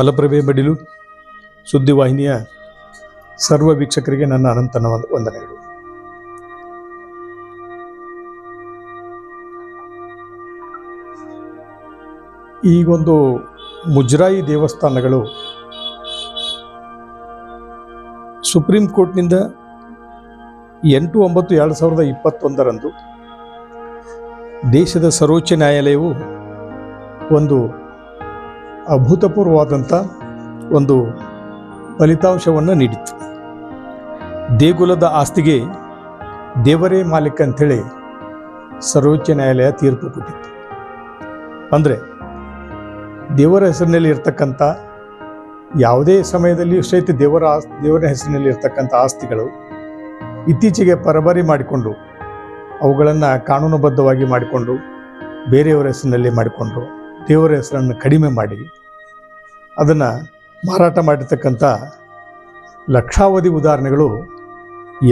ಫಲಪ್ರಭೆ ಬಡಿಲು. ಸುದ್ದಿವಾಹಿನಿಯ ಸರ್ವ ವೀಕ್ಷಕರಿಗೆ ನನ್ನ ಅನಂತನ ವಂದ- ವಂದನೆಗಳು. ಈಗೊಂದು ಮುಜರಾಯಿ ದೇವಸ್ಥಾನಗಳು ಸುಪ್ರೀಂ ಕೋರ್ಟ್ನಿಂದ ಎಂಟು ಒಂಬತ್ತು ಎರಡು ಸಾವಿರದ ಇಪ್ಪತ್ತೊಂದರಂದು ದೇಶದ ಸರ್ವೋಚ್ಚ ನ್ಯಾಯಾಲಯವು ಒಂದು ಅಭೂತಪೂರ್ವವಾದಂಥ ಒಂದು ಫಲಿತಾಂಶವನ್ನು ನೀಡಿತು ದೇಗುಲದ ಆಸ್ತಿಗೆ ದೇವರೇ ಮಾಲೀಕ ಅಂಥೇಳಿ ಸರ್ವೋಚ್ಚ ನ್ಯಾಯಾಲಯ ತೀರ್ಪು ಕೊಟ್ಟಿತ್ತು. ಅಂದರೆ ದೇವರ ಹೆಸರಿನಲ್ಲಿ ಇರ್ತಕ್ಕಂಥ ಯಾವುದೇ ಸಮಯದಲ್ಲಿ ಸಹಿತ ದೇವರ ಆಸ್, ದೇವರ ಹೆಸರಿನಲ್ಲಿ ಇರ್ತಕ್ಕಂಥ ಆಸ್ತಿಗಳು ಇತ್ತೀಚೆಗೆ ಪರಬರಿ ಮಾಡಿಕೊಂಡು ಅವುಗಳನ್ನು ಕಾನೂನುಬದ್ಧವಾಗಿ ಮಾಡಿಕೊಂಡು ಬೇರೆಯವರ ಹೆಸರಿನಲ್ಲಿ ಮಾಡಿಕೊಂಡು ದೇವರ ಹೆಸರನ್ನು ಕಡಿಮೆ ಮಾಡಿ, ಅದನ್ನು ಮಾರಾಟ ಮಾಡಿರ್ತಕ್ಕಂಥ ಲಕ್ಷಾವಧಿ ಉದಾಹರಣೆಗಳು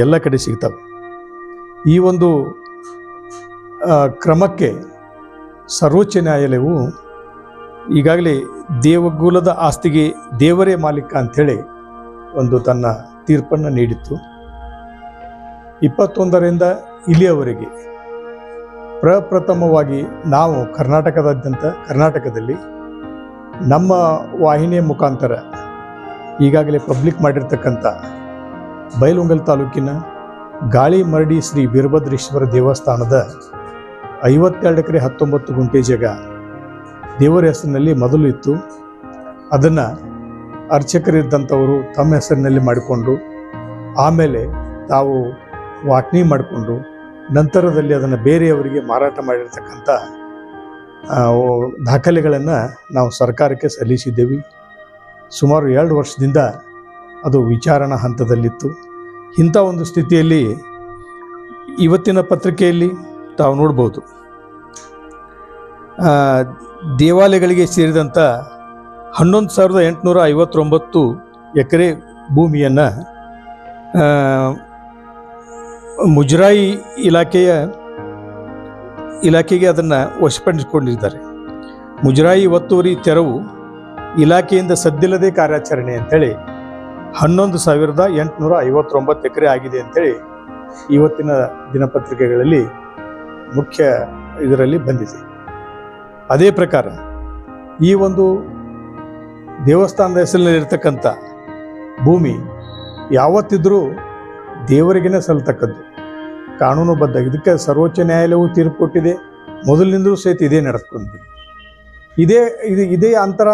ಎಲ್ಲ ಕಡೆ ಸಿಗ್ತವೆ. ಈ ಒಂದು ಕ್ರಮಕ್ಕೆ ಸರ್ವೋಚ್ಚ ನ್ಯಾಯಾಲಯವು ಈಗಾಗಲೇ ದೇವಗುಲದ ಆಸ್ತಿಗೆ ದೇವರೇ ಮಾಲೀಕ ಅಂಥೇಳಿ ಒಂದು ತನ್ನ ತೀರ್ಪನ್ನು ನೀಡಿತ್ತು. ಇಪ್ಪತ್ತೊಂದರಿಂದ ಇಲ್ಲಿಯವರೆಗೆ ಪ್ರಪ್ರಥಮವಾಗಿ ನಾವು ಕರ್ನಾಟಕದಾದ್ಯಂತ ಕರ್ನಾಟಕದಲ್ಲಿ ನಮ್ಮ ವಾಹಿನಿಯ ಮುಖಾಂತರ ಈಗಾಗಲೇ ಪಬ್ಲಿಕ್ ಮಾಡಿರ್ತಕ್ಕಂಥ ಬೈಲುಂಗಲ್ ತಾಲೂಕಿನ ಗಾಳಿ ಮರಡಿ ಶ್ರೀ ವೀರಭದ್ರೇಶ್ವರ ದೇವಸ್ಥಾನದ ಐವತ್ತೆರಡು ಎಕರೆ ಹತ್ತೊಂಬತ್ತು ಗುಂಟೆ ಜಾಗ ದೇವರ ಹೆಸರಿನಲ್ಲಿ ಮೊದಲು ಇತ್ತು. ಅದನ್ನು ಅರ್ಚಕರಿದ್ದಂಥವರು ತಮ್ಮ ಹೆಸರಿನಲ್ಲಿ ಮಾಡಿಕೊಂಡು ಆಮೇಲೆ ತಾವು ವಾಟ್ನಿ ಮಾಡಿಕೊಂಡು ನಂತರದಲ್ಲಿ ಅದನ್ನು ಬೇರೆಯವರಿಗೆ ಮಾರಾಟ ಮಾಡಿರ್ತಕ್ಕಂಥ ದಾಖಲೆಗಳನ್ನು ನಾವು ಸರ್ಕಾರಕ್ಕೆ ಸಲ್ಲಿಸಿದ್ದೇವೆ. ಸುಮಾರು ಎರಡು ವರ್ಷದಿಂದ ಅದು ವಿಚಾರಣಾ ಹಂತದಲ್ಲಿತ್ತು. ಇಂಥ ಒಂದು ಸ್ಥಿತಿಯಲ್ಲಿ ಇವತ್ತಿನ ಪತ್ರಿಕೆಯಲ್ಲಿ ತಾವು ನೋಡ್ಬೋದು. ದೇವಾಲಯಗಳಿಗೆ ಸೇರಿದಂಥ ಹನ್ನೊಂದು ಸಾವಿರದ ಎಂಟುನೂರ ಐವತ್ತೊಂಬತ್ತು ಎಕರೆ ಭೂಮಿಯನ್ನು ಮುಜರಾಯಿ ಇಲಾಖೆಯ ಇಲಾಖೆಗೆ ಅದನ್ನು ವಶಪಡಿಸಿಕೊಂಡಿದ್ದಾರೆ. ಮುಜರಾಯಿ ಒತ್ತುವರಿ ತೆರವು ಇಲಾಖೆಯಿಂದ ಸದ್ದಿಲ್ಲದೆ ಕಾರ್ಯಾಚರಣೆ ಅಂತೇಳಿ ಹನ್ನೊಂದು ಸಾವಿರದ ಎಂಟುನೂರ ಐವತ್ತೊಂಬತ್ತು ಎಕರೆ ಆಗಿದೆ ಅಂತೇಳಿ ಇವತ್ತಿನ ದಿನಪತ್ರಿಕೆಗಳಲ್ಲಿ ಮುಖ್ಯ ಇದರಲ್ಲಿ ಬಂದಿದೆ. ಅದೇ ಪ್ರಕಾರ ಈ ಒಂದು ದೇವಸ್ಥಾನದ ಹೆಸರಿನಲ್ಲಿರ್ತಕ್ಕಂಥ ಭೂಮಿ ಯಾವತ್ತಿದ್ರೂ ದೇವರಿಗೇನೆ ಸಲ್ತಕ್ಕದ್ದು ಕಾನೂನುಬದ್ಧ ಇದಕ್ಕೆ ಸರ್ವೋಚ್ಚ ನ್ಯಾಯಾಲಯವು ತೀರ್ಪು ಕೊಟ್ಟಿದೆ. ಮೊದಲಿನಿಂದಲೂ ಸಹಿತ ಇದೇ ನಡೆದುಕೊಂಡಿದೆ. ಇದೇ, ಇದು ಇದೇ ಅಂತರ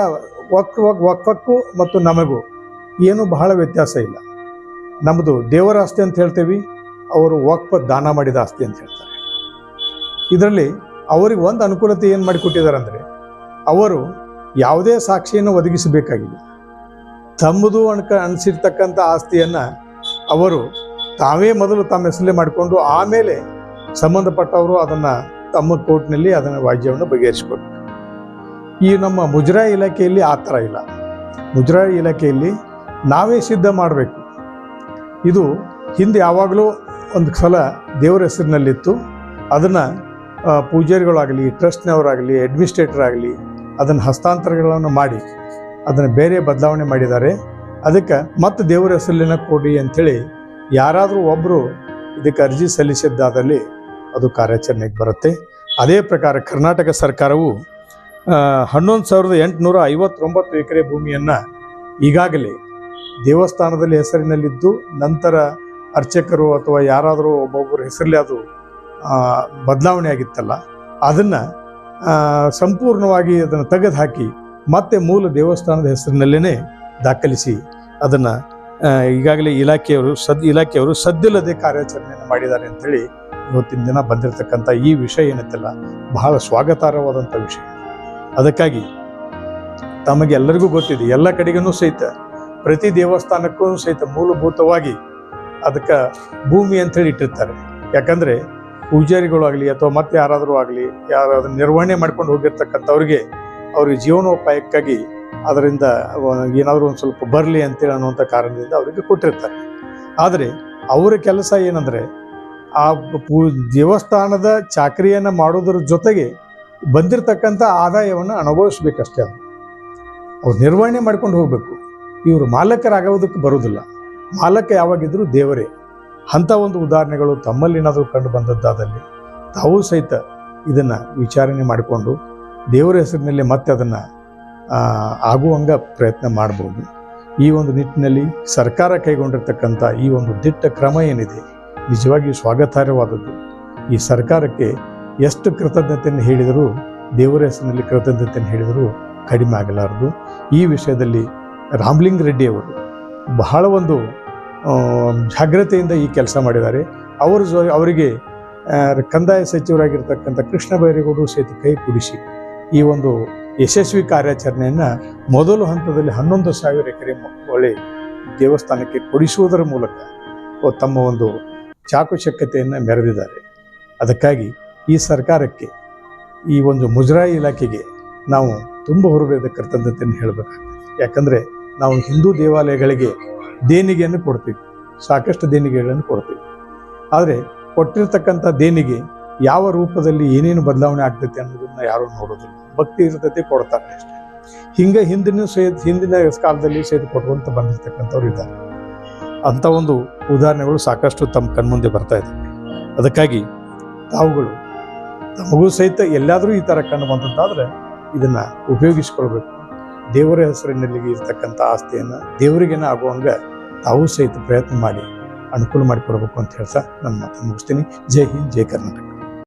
ವಕ್ ವಕ್, ವಕ್ಫಕ್ಕೂ ಮತ್ತು ನಮಗೂ ಏನು ಬಹಳ ವ್ಯತ್ಯಾಸ ಇಲ್ಲ. ನಮ್ಮದು ದೇವರ ಆಸ್ತಿ ಅಂತ ಹೇಳ್ತೇವೆ, ಅವರು ವಕ್ಫ ದಾನ ಮಾಡಿದ ಆಸ್ತಿ ಅಂತ ಹೇಳ್ತಾರೆ. ಇದರಲ್ಲಿ ಅವರಿಗೆ ಒಂದು ಅನುಕೂಲತೆ ಏನು ಮಾಡಿಕೊಟ್ಟಿದ್ದಾರೆ ಅಂದರೆ, ಅವರು ಯಾವುದೇ ಸಾಕ್ಷಿಯನ್ನು ಒದಗಿಸಬೇಕಾಗಿಲ್ಲ ತಮ್ಮದು ಅನ್ಕ, ಅನಿಸಿರ್ತಕ್ಕಂಥ ಆಸ್ತಿಯನ್ನು ಅವರು ತಾವೇ ಮೊದಲು ತಮ್ಮ ಹೆಸರಲ್ಲೇ ಮಾಡಿಕೊಂಡು ಆಮೇಲೆ ಸಂಬಂಧಪಟ್ಟವರು ಅದನ್ನು ತಮ್ಮ ಕೋರ್ಟ್ನಲ್ಲಿ ಅದನ್ನು ವಾಜ್ಯವನ್ನು ಬಗೆಹರಿಸಿಕೊಟ್ಟು ಈ ನಮ್ಮ ಮುಜರಾಯಿ ಇಲಾಖೆಯಲ್ಲಿ ಆ ಥರ ಇಲ್ಲ. ಮುಜರಾಯಿ ಇಲಾಖೆಯಲ್ಲಿ ನಾವೇ ಸಿದ್ಧ ಮಾಡಬೇಕು. ಇದು ಹಿಂದೆ ಯಾವಾಗಲೂ ಒಂದು ಸಲ ದೇವರ ಹೆಸರಿನಲ್ಲಿತ್ತು. ಅದನ್ನು ಪೂಜಾರಿಗಳಾಗಲಿ, ಟ್ರಸ್ಟ್ನವರಾಗಲಿ ಅಡ್ಮಿನಿಸ್ಟ್ರೇಟರ್ ಆಗಲಿ ಅದನ್ನು ಹಸ್ತಾಂತರಗಳನ್ನು ಮಾಡಿ, ಅದನ್ನು ಬೇರೆ ಬದಲಾವಣೆ ಮಾಡಿದ್ದಾರೆ. ಅದಕ್ಕೆ ಮತ್ತೆ ದೇವರ ಹೆಸರಲ್ಲಿನ ಕೊಡಿ ಅಂಥೇಳಿ ಯಾರಾದರೂ ಒಬ್ಬರು ಇದಕ್ಕೆ ಅರ್ಜಿ ಸಲ್ಲಿಸಿದ್ದಾದಲ್ಲಿ ಅದು ಕಾರ್ಯಾಚರಣೆಗೆ ಬರುತ್ತೆ. ಅದೇ ಪ್ರಕಾರ ಕರ್ನಾಟಕ ಸರ್ಕಾರವು ಹನ್ನೊಂದು ಸಾವಿರದ ಎಂಟುನೂರ ಐವತ್ತೊಂಬತ್ತು ಎಕರೆ ಭೂಮಿಯನ್ನು ಈಗಾಗಲೇ ದೇವಸ್ಥಾನದಲ್ಲಿ ಹೆಸರಿನಲ್ಲಿದ್ದು, ನಂತರ ಅರ್ಚಕರು ಅಥವಾ ಯಾರಾದರೂ ಒಬ್ಬೊಬ್ಬರ ಹೆಸರಲ್ಲಿ ಅದು ಬದಲಾವಣೆ ಆಗಿತ್ತಲ್ಲ, ಅದನ್ನು ಸಂಪೂರ್ಣವಾಗಿ ಅದನ್ನು ತೆಗೆದು ಹಾಕಿ ಮತ್ತೆ ಮೂಲ ದೇವಸ್ಥಾನದ ಹೆಸರಿನಲ್ಲೇ ದಾಖಲಿಸಿ ಅದನ್ನು ಈಗಾಗಲೇ ಇಲಾಖೆಯವರು ಸದ್, ಇಲಾಖೆಯವರು ಸದ್ದಿಲ್ಲದೆ ಕಾರ್ಯಾಚರಣೆಯನ್ನು ಮಾಡಿದ್ದಾರೆ ಅಂತೇಳಿ ಇವತ್ತಿನ ದಿನ ಬಂದಿರತಕ್ಕಂಥ ಈ ವಿಷಯ ಏನೈತಲ್ಲ, ಬಹಳ ಸ್ವಾಗತಾರ್ಹವಾದಂಥ ವಿಷಯ. ಅದಕ್ಕಾಗಿ ತಮಗೆಲ್ಲರಿಗೂ ಗೊತ್ತಿದೆ, ಎಲ್ಲ ಕಡೆಗೂ ಸಹಿತ, ಪ್ರತಿ ದೇವಸ್ಥಾನಕ್ಕೂ ಸಹಿತ ಮೂಲಭೂತವಾಗಿ ಅದಕ್ಕೆ ಭೂಮಿ ಅಂತೇಳಿ ಇಟ್ಟಿರ್ತಾರೆ. ಯಾಕಂದರೆ ಪೂಜಾರಿಗಳು ಅಥವಾ ಮತ್ತೆ ಯಾರಾದರೂ ಆಗಲಿ ಯಾರು ಅದನ್ನ ನಿರ್ವಹಣೆ ಮಾಡ್ಕೊಂಡು ಹೋಗಿರ್ತಕ್ಕಂಥವ್ರಿಗೆ ಅವ್ರಿಗೆ ಜೀವನೋಪಾಯಕ್ಕಾಗಿ ಅದರಿಂದ ಏನಾದರೂ ಒಂದು ಸ್ವಲ್ಪ ಬರಲಿ ಅಂತೇಳಿ ಅನ್ನುವಂಥ ಕಾರಣದಿಂದ ಅವರಿಗೆ ಕೊಟ್ಟಿರ್ತಾರೆ. ಆದರೆ ಅವರ ಕೆಲಸ ಏನಂದರೆ ಆ ಪೂ ದೇವಸ್ಥಾನದ ಚಾಕರಿಯನ್ನು ಮಾಡೋದ್ರ ಜೊತೆಗೆ ಬಂದಿರತಕ್ಕಂಥ ಆದಾಯವನ್ನು ಅನುಭವಿಸ್ಬೇಕಷ್ಟೇ ಅದು. ಅವ್ರು ನಿರ್ವಹಣೆ ಮಾಡ್ಕೊಂಡು ಹೋಗಬೇಕು. ಇವರು ಮಾಲಕರಾಗೋದಕ್ಕೆ ಬರೋದಿಲ್ಲ. ಮಾಲಕ ಯಾವಾಗಿದ್ದರೂ ದೇವರೇ. ಅಂಥ ಒಂದು ಉದಾಹರಣೆಗಳು ತಮ್ಮಲ್ಲೇನಾದರೂ ಕಂಡು ಬಂದದ್ದಾದಲ್ಲಿ ತಾವು ಸಹಿತ ಇದನ್ನು ವಿಚಾರಣೆ ಮಾಡಿಕೊಂಡು ದೇವರ ಹೆಸರಿನಲ್ಲಿ ಮತ್ತೆ ಅದನ್ನು ಆಗುವಂಗ ಪ್ರಯತ್ನ ಮಾಡ್ಬೋದು. ಈ ಒಂದು ನಿಟ್ಟಿನಲ್ಲಿ ಸರ್ಕಾರ ಕೈಗೊಂಡಿರ್ತಕ್ಕಂಥ ಈ ಒಂದು ದಿಟ್ಟ ಕ್ರಮ ಏನಿದೆ ನಿಜವಾಗಿಯೂ ಸ್ವಾಗತಾರ್ಹವಾದದ್ದು. ಈ ಸರ್ಕಾರಕ್ಕೆ ಎಷ್ಟು ಕೃತಜ್ಞತೆಯನ್ನು ಹೇಳಿದರೂ, ದೇವರ ಹೆಸರಿನಲ್ಲಿ ಕೃತಜ್ಞತೆಯನ್ನು ಹೇಳಿದರೂ ಕಡಿಮೆ ಆಗಲಾರದು. ಈ ವಿಷಯದಲ್ಲಿ ರಾಮ್ಲಿಂಗ್ ರೆಡ್ಡಿ ಅವರು ಬಹಳ ಒಂದು ಜಾಗ್ರತೆಯಿಂದ ಈ ಕೆಲಸ ಮಾಡಿದ್ದಾರೆ. ಅವರ ಜೊ ಅವರಿಗೆ ಕಂದಾಯ ಸಚಿವರಾಗಿರ್ತಕ್ಕಂಥ ಕೃಷ್ಣ ಬೈರೇಗೌಡರು ಸಹಿತ ಕೈ ಕುಡಿಸಿ ಈ ಒಂದು ಯಶಸ್ವಿ ಕಾರ್ಯಾಚರಣೆಯನ್ನು ಮೊದಲು ಹಂತದಲ್ಲಿ ಹನ್ನೊಂದು ಸಾವಿರ ಎಕರೆ ಒಳ್ಳೆ ದೇವಸ್ಥಾನಕ್ಕೆ ಕೊಡಿಸುವುದರ ಮೂಲಕ ತಮ್ಮ ಒಂದು ಚಾಕುಚಕ್ಯತೆಯನ್ನು ಮೆರೆದಿದ್ದಾರೆ. ಅದಕ್ಕಾಗಿ ಈ ಸರ್ಕಾರಕ್ಕೆ ಈ ಒಂದು ಮುಜರಾಯಿ ಇಲಾಖೆಗೆ ನಾವು ತುಂಬ ಹೊರಬೇದ ಕೃತಜ್ಞತೆಯನ್ನು ಹೇಳಬೇಕಾಗ್ತದೆ. ಯಾಕಂದರೆ ನಾವು ಹಿಂದೂ ದೇವಾಲಯಗಳಿಗೆ ದೇಣಿಗೆಯನ್ನು ಕೊಡ್ತೀವಿ, ಸಾಕಷ್ಟು ದೇಣಿಗೆಗಳನ್ನು ಕೊಡ್ತೀವಿ. ಆದರೆ ಕೊಟ್ಟಿರ್ತಕ್ಕಂಥ ದೇಣಿಗೆ ಯಾವ ರೂಪದಲ್ಲಿ ಏನೇನು ಬದಲಾವಣೆ ಆಗ್ತೈತೆ ಅನ್ನೋದನ್ನ ಯಾರೂ ನೋಡೋದಿಲ್ಲ. ಭಕ್ತಿ ಇರ್ತೈತಿ, ಕೊಡ್ತಾರೆ ಅಷ್ಟೇ. ಹಿಂಗೆ ಹಿಂದಿನ ಸಹಿತ ಹಿಂದಿನ ಕಾಲದಲ್ಲಿ ಸಹಿತ ಕೊಡುವಂತ ಬಂದಿರ್ತಕ್ಕಂಥವ್ರು ಇದ್ದಾರೆ. ಅಂಥ ಒಂದು ಉದಾಹರಣೆಗಳು ಸಾಕಷ್ಟು ತಮ್ಮ ಕಣ್ಮುಂದೆ ಬರ್ತಾ ಇದ್ದಾವೆ ಅದಕ್ಕಾಗಿ ತಾವುಗಳು ತಮಗೂ ಸಹಿತ ಎಲ್ಲಾದರೂ ಈ ಥರ ಕಣ್ಣು ಬಂತಾದ್ರೆ ಇದನ್ನ ಉಪಯೋಗಿಸ್ಕೊಳ್ಬೇಕು. ದೇವರ ಹೆಸರಿನಲ್ಲಿ ಇರ್ತಕ್ಕಂಥ ಆಸ್ತಿಯನ್ನು ದೇವರಿಗೇನ ಆಗುವಂಗ ತಾವು ಸಹಿತ ಪ್ರಯತ್ನ ಮಾಡಿ ಅನುಕೂಲ ಮಾಡಿಕೊಡ್ಬೇಕು ಅಂತ ಹೇಳ್ತಾ ನನ್ನ ಮಾತನ್ನು ಮುಗಿಸ್ತೀನಿ. ಜೈ ಹಿಂದ್, ಜೈ ಕರ್ನಾಟಕ.